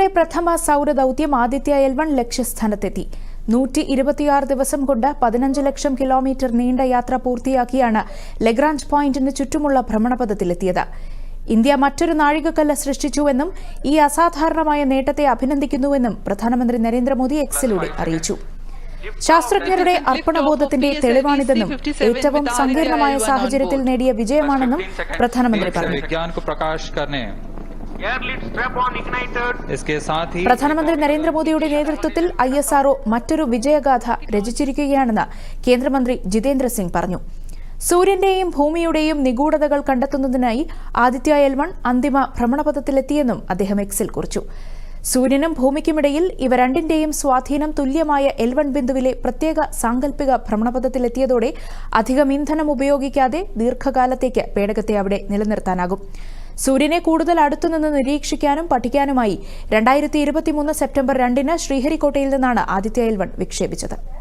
ഇസ്രോയുടെ പ്രഥമ സൗരദൌത്യം Aditya L one ലക്ഷ്യസ്ഥാനത്തെത്തി. നൂറ്റി ഇരുപത്തിയാറ് ദിവസം കൊണ്ട് പതിനഞ്ച് ലക്ഷം കിലോമീറ്റർ നീണ്ട യാത്ര പൂർത്തിയാക്കിയാണ് ലഗ്രാഞ്ച് പോയിന്റിന് ചുറ്റുമുള്ള ഭ്രമണപഥത്തിലെത്തിയത്. ഇന്ത്യ മറ്റൊരു നാഴികക്കല്ല് സൃഷ്ടിച്ചുവെന്നും ഈ അസാധാരണമായ നേട്ടത്തെ അഭിനന്ദിക്കുന്നുവെന്നും പ്രധാനമന്ത്രി നരേന്ദ്രമോദി എക്സിലൂടെ അറിയിച്ചു. ശാസ്ത്രജ്ഞരുടെ അർപ്പണബോധത്തിന്റെ തെളിവാണിതെന്നും ഏറ്റവും സങ്കീർണമായ സാഹചര്യത്തിൽ നേടിയ വിജയമാണെന്നും പ്രധാനമന്ത്രി പറഞ്ഞു. പ്രധാനമന്ത്രി നരേന്ദ്രമോദിയുടെ നേതൃത്വത്തിൽ ഐ എസ് ആർഒ മറ്റൊരു വിജയഗാഥ രചിച്ചിരിക്കുകയാണെന്ന് കേന്ദ്രമന്ത്രി ജിതേന്ദ്ര സിംഗ് പറഞ്ഞു. സൂര്യന്റെയും ഭൂമിയുടെയും നിഗൂഢതകൾ കണ്ടെത്തുന്നതിനായി ആദിത്യ എൽ വൺ അന്തിമ ഭ്രമണപഥത്തിലെത്തിയെന്നും അദ്ദേഹം എക്സിൽ കുറിച്ചു. സൂര്യനും ഭൂമിക്കുമിടയിൽ ഇവ രണ്ടിന്റെയും സ്വാധീനം തുല്യമായ എൽ വൺ ബിന്ദുവിലെ പ്രത്യേക സാങ്കല്പിക ഭ്രമണപഥത്തിലെത്തിയതോടെ അധികം ഇന്ധനം ഉപയോഗിക്കാതെ ദീർഘകാലത്തേക്ക് പേടകത്തെ അവിടെ നിലനിർത്താനാകും. സൂര്യനെ കൂടുതൽ അടുത്തുനിന്ന് നിരീക്ഷിക്കാനും പഠിക്കാനുമായി. രണ്ടായിരത്തി ഇരുപത്തിമൂന്ന് സെപ്റ്റംബർ രണ്ടിന് ശ്രീഹരിക്കോട്ടയിൽ നിന്നാണ് ആദിത്യ എൽവൺ വിക്ഷേപിച്ചത്.